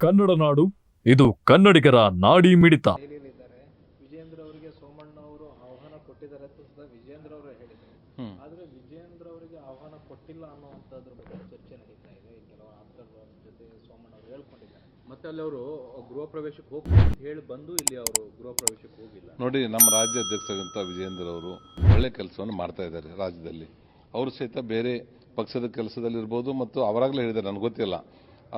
ಕನ್ನಡ ನಾಡು ಇದು ಕನ್ನಡಿಗರ ನಾಡಿ ಮಿಡಿತ. ವಿಜೇಂದ್ರ ಅವರಿಗೆ ಸೋಮಣ್ಣ ಅವರು ಆಹ್ವಾನ ಕೊಟ್ಟಿದ್ದಾರೆ ಅಂತ ಸಹ ವಿಜೇಂದ್ರ ಅವರು ಹೇಳಿದ್ದಾರೆ. ಹ್ಮ್. ಆದರೆ ವಿಜೇಂದ್ರ ಅವರಿಗೆ ಆಹ್ವಾನ ಕೊಟ್ಟಿಲ್ಲ ಅನ್ನುವಂಥದ್ರ ಬಗ್ಗೆ ಚರ್ಚೆ ನಡೀತಾ ಇದೆ. ಕೆಲವು ಆಪ್ತರು ಜೊತೆ ಸೋಮಣ್ಣ ಅವರು ಹೇಳ್ಕೊಂಡಿದ್ದಾರೆ. ಮತ್ತೆ ಅಲ್ಲಿ ಅವರು ಗೃಹ ಪ್ರವೇಶಕ್ಕೆ ಹೋಗಿ ಹೇಳಿ ಬಂದು ಇಲ್ಲಿ ಅವರು ಗೃಹ ಪ್ರವೇಶಕ್ಕೆ ಹೋಗಿಲ್ಲ. ನೋಡಿ ನಮ್ಮ ರಾಜ್ಯ ಅಧ್ಯಕ್ಷರಾದಂಥ ವಿಜಯೇಂದ್ರ ಅವರು ಒಳ್ಳೆ ಕೆಲಸವನ್ನು ಮಾಡ್ತಾ ಇದ್ದಾರೆ ರಾಜ್ಯದಲ್ಲಿ. ಅವರು ಸಹಿತ ಬೇರೆ ಪಕ್ಷದ ಕೆಲಸದಲ್ಲಿರ್ಬೋದು ಮತ್ತು ಅವರಾಗಲೇ ಹೇಳಿದ್ದಾರೆ ನನಗೆ ಗೊತ್ತಿಲ್ಲ.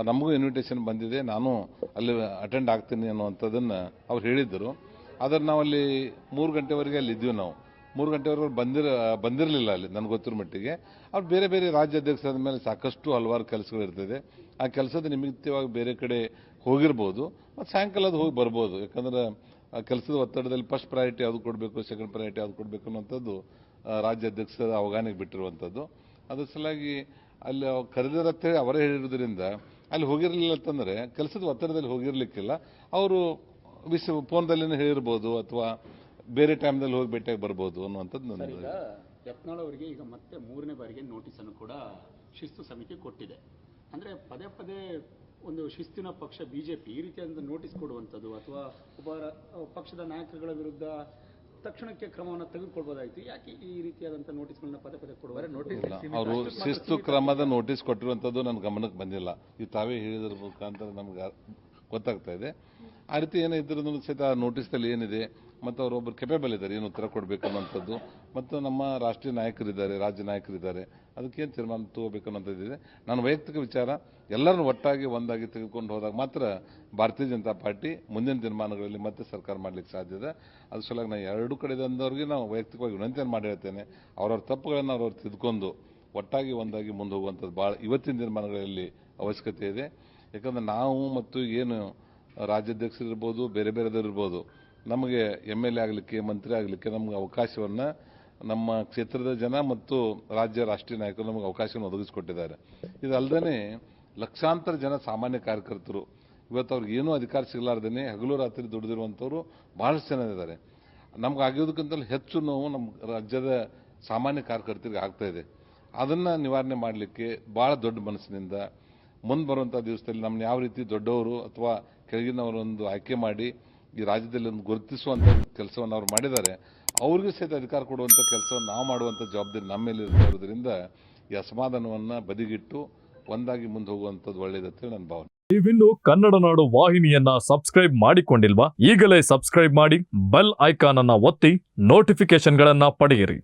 ನಮಗೂ ಇನ್ವಿಟೇಷನ್ ಬಂದಿದೆ. ನಾನು ಅಲ್ಲಿ ಅಟೆಂಡ್ ಆಗ್ತೀನಿ ಅನ್ನುವಂಥದ್ದನ್ನು ಅವ್ರು ಹೇಳಿದ್ದರು. ಆದರೆ ನಾವು ಅಲ್ಲಿ ಮೂರು ಗಂಟೆವರೆಗೆ ಅಲ್ಲಿ ಇದ್ದೀವಿ ನಾವು. ಮೂರು ಗಂಟೆವರೆಗೂ ಬಂದಿರ, ಬಂದಿರಲಿಲ್ಲ ಅಲ್ಲಿ, ನನಗೆ ಗೊತ್ತಿರೋ ಮಟ್ಟಿಗೆ. ಅವ್ರು ಬೇರೆ ಬೇರೆ ರಾಜ್ಯ ಅಧ್ಯಕ್ಷರಾದ ಮೇಲೆ ಸಾಕಷ್ಟು ಹಲವಾರು ಕೆಲಸಗಳು ಇರ್ತದೆ. ಆ ಕೆಲಸದ ನಿಮಿತ್ತವಾಗಿ ಬೇರೆ ಕಡೆ ಹೋಗಿರ್ಬೋದು. ಮತ್ತು ಸಾಯಂಕಾಲ ಅದು ಹೋಗಿ ಬರ್ಬೋದು. ಯಾಕಂದ್ರೆ ಕೆಲಸದ ಒತ್ತಡದಲ್ಲಿ ಫಸ್ಟ್ ಪ್ರಯಾರಿಟಿ ಯಾವುದು ಕೊಡಬೇಕು ಸೆಕೆಂಡ್ ಪ್ರಯಾರಿಟಿ ಯಾವುದು ಕೊಡಬೇಕು ಅನ್ನೋಂಥದ್ದು ರಾಜ್ಯಾಧ್ಯಕ್ಷರ ಅವಗಾನಿಗೆ ಬಿಟ್ಟಿರುವಂಥದ್ದು. ಅದರ ಸಲುವಾಗಿ ಅಲ್ಲಿ ಅವ್ರು ಕರೆದಿರತ್ತೆ ಅಂತೇಳಿ ಅವರೇ ಹೇಳಿರೋದ್ರಿಂದ ಅಲ್ಲಿ ಹೋಗಿರಲಿಲ್ಲ ಅಂತಂದ್ರೆ ಕೆಲಸದ ಒತ್ತಡದಲ್ಲಿ ಹೋಗಿರ್ಲಿಕ್ಕಿಲ್ಲ. ಅವರು ವಿಸ್ ಫೋನ್ದಲ್ಲೇ ಹೇಳಿರ್ಬೋದು ಅಥವಾ ಬೇರೆ ಟೈಮ್ದಲ್ಲಿ ಹೋಗಿ ಭೇಟಿಯಾಗಿ ಬರ್ಬೋದು ಅನ್ನುವಂಥದ್ದು ನನ್ನ ಈಗ ಯತ್ನಾಳ್ ಅವರಿಗೆ ಈಗ ಮತ್ತೆ ಮೂರನೇ ಬಾರಿಗೆ ನೋಟಿಸನ್ನು ಕೂಡ ಶಿಸ್ತು ಸಮಿತಿ ಕೊಟ್ಟಿದೆ. ಅಂದ್ರೆ ಪದೇ ಪದೇ ಒಂದು ಶಿಸ್ತಿನ ಪಕ್ಷ ಬಿಜೆಪಿ ಈ ರೀತಿಯಾದ ನೋಟಿಸ್ ಕೊಡುವಂಥದ್ದು ಅಥವಾ ಒಬ್ಬ ಪಕ್ಷದ ನಾಯಕರುಗಳ ವಿರುದ್ಧ ತಕ್ಷಣಕ್ಕೆ ಕ್ರಮವನ್ನು ತೆಗೆದುಕೊಳ್ಬೋದಾಯಿತು. ಯಾಕೆ ಈ ರೀತಿಯಾದಂಥ ನೋಟಿಸ್ಗಳನ್ನ ಪದೇ ಪದೇ ನೋಟಿಸ್ ಅವರು ಶಿಸ್ತು ಕ್ರಮದ ನೋಟಿಸ್ ಕೊಟ್ಟಿರುವಂಥದ್ದು ನನ್ನ ಗಮನಕ್ಕೆ ಬಂದಿಲ್ಲ. ಇದು ತಾವೇ ಹೇಳಿದ್ರ ಮುಖಾಂತರ ನಮ್ಗೆ ಗೊತ್ತಾಗ್ತಾ ಇದೆ. ಆ ರೀತಿ ಏನಿದ್ರು ಸಹಿತ ಆ ನೋಟಿಸ್ದಲ್ಲಿ ಏನಿದೆ, ಮತ್ತು ಅವರೊಬ್ಬರು ಕೆಪೇಬಲ್ ಇದ್ದಾರೆ, ಏನು ಉತ್ತರ ಕೊಡಬೇಕು ಅನ್ನೋಂಥದ್ದು ಮತ್ತು ನಮ್ಮ ರಾಷ್ಟ್ರೀಯ ನಾಯಕರಿದ್ದಾರೆ, ರಾಜ್ಯ ನಾಯಕರಿದ್ದಾರೆ ಅದಕ್ಕೇನು ತೀರ್ಮಾನ ತಗೋಬೇಕು ಅನ್ನೋಂಥದ್ದಿದೆ ನಾನು ವೈಯಕ್ತಿಕ ವಿಚಾರ, ಎಲ್ಲರನ್ನು ಒಟ್ಟಾಗಿ ಒಂದಾಗಿ ತೆಗೆದುಕೊಂಡು ಹೋದಾಗ ಮಾತ್ರ ಭಾರತೀಯ ಜನತಾ ಪಾರ್ಟಿ ಮುಂದಿನ ದಿನಮಾನಗಳಲ್ಲಿ ಮತ್ತೆ ಸರ್ಕಾರ ಮಾಡಲಿಕ್ಕೆ ಸಾಧ್ಯ ಇದೆ. ಅದ್ರ ಸಲುವಾಗಿ ನಾನು ಎರಡು ಕಡೆದಂದವ್ರಿಗೆ ನಾವು ವೈಯಕ್ತಿಕವಾಗಿ ವಿನಂತಿಯನ್ನು ಮಾಡಿ ಹೇಳ್ತೇನೆ. ಅವ್ರವ್ರ ತಪ್ಪುಗಳನ್ನು ಅವ್ರವ್ರು ತಿದ್ಕೊಂಡು ಒಟ್ಟಾಗಿ ಒಂದಾಗಿ ಮುಂದೆ ಹೋಗುವಂಥದ್ದು ಭಾಳ ಇವತ್ತಿನ ದಿನಮಾನಗಳಲ್ಲಿ ಅವಶ್ಯಕತೆ ಇದೆ. ಯಾಕಂದ್ರೆ ನಾವು ಮತ್ತು ಏನು ರಾಜ್ಯಾಧ್ಯಕ್ಷರಿರ್ಬೋದು, ಬೇರೆ ಬೇರೆದವ್ರು ಇರ್ಬೋದು ನಮಗೆ ಎಂ ಎಲ್ ಎ ಆಗಲಿಕ್ಕೆ, ಮಂತ್ರಿ ಆಗಲಿಕ್ಕೆ ನಮಗೆ ಅವಕಾಶವನ್ನು ನಮ್ಮ ಕ್ಷೇತ್ರದ ಜನ ಮತ್ತು ರಾಜ್ಯ ರಾಷ್ಟ್ರೀಯ ನಾಯಕರು ನಮಗೆ ಅವಕಾಶವನ್ನು ಒದಗಿಸಿಕೊಟ್ಟಿದ್ದಾರೆ. ಇದಲ್ಲದೆ ಲಕ್ಷಾಂತರ ಜನ ಸಾಮಾನ್ಯ ಕಾರ್ಯಕರ್ತರು, ಇವತ್ತು ಅವ್ರಿಗೆ ಏನೂ ಅಧಿಕಾರ ಸಿಗಲಾರ್ದೇ ಹಗಲು ರಾತ್ರಿ ದುಡಿದಿರುವಂಥವ್ರು ಬಹಳಷ್ಟು ಜನ ಇದ್ದಾರೆ. ನಮ್ಗೆ ಆಗಿರೋದಕ್ಕಿಂತಲೂ ಹೆಚ್ಚು ನೋವು ನಮ್ಮ ರಾಜ್ಯದ ಸಾಮಾನ್ಯ ಕಾರ್ಯಕರ್ತರಿಗೆ ಆಗ್ತಾ ಇದೆ. ಅದನ್ನು ನಿವಾರಣೆ ಮಾಡಲಿಕ್ಕೆ ಭಾಳ ದೊಡ್ಡ ಮನಸ್ಸಿನಿಂದ ಮುಂದೆ ಬರುವಂಥ ದಿವಸದಲ್ಲಿ ನಮ್ಮನ್ನ ಯಾವ ರೀತಿ ದೊಡ್ಡವರು ಅಥವಾ ಕೆಳಗಿನವರೊಂದು ಆಯ್ಕೆ ಮಾಡಿ ಈ ರಾಜ್ಯದಲ್ಲಿ ಒಂದು ಗುರುತಿಸುವಂಥ ಕೆಲಸವನ್ನು ಅವ್ರು ಮಾಡಿದ್ದಾರೆ, ಅವ್ರಿಗೂ ಸಹಿತ ಅಧಿಕಾರ ಕೊಡುವಂಥ ಕೆಲಸವನ್ನು ನಾವು ಮಾಡುವಂಥ ಜವಾಬ್ದಾರಿ ನಮ್ಮ ಮೇಲೆ ಇರೋದ್ರಿಂದ ಈ ಅಸಮಾಧಾನವನ್ನು ಬದಿಗಿಟ್ಟು ಒಂದಾಗಿ ಮುಂದೆ ಹೋಗುವಂಥದ್ದು ಒಳ್ಳೆಯದಂತೇಳಿ ನನ್ನ ಭಾವನೆ. ನೀವಿನ್ನು ಕನ್ನಡ ನಾಡು ವಾಹಿನಿಯನ್ನ ಸಬ್ಸ್ಕ್ರೈಬ್ ಮಾಡಿಕೊಂಡಿಲ್ವಾ? ಈಗಲೇ ಸಬ್ಸ್ಕ್ರೈಬ್ ಮಾಡಿ, ಬೆಲ್ ಐಕಾನ್ ಅನ್ನ ಒತ್ತಿ ನೋಟಿಫಿಕೇಶನ್ಗಳನ್ನ ಪಡೆಯಿರಿ.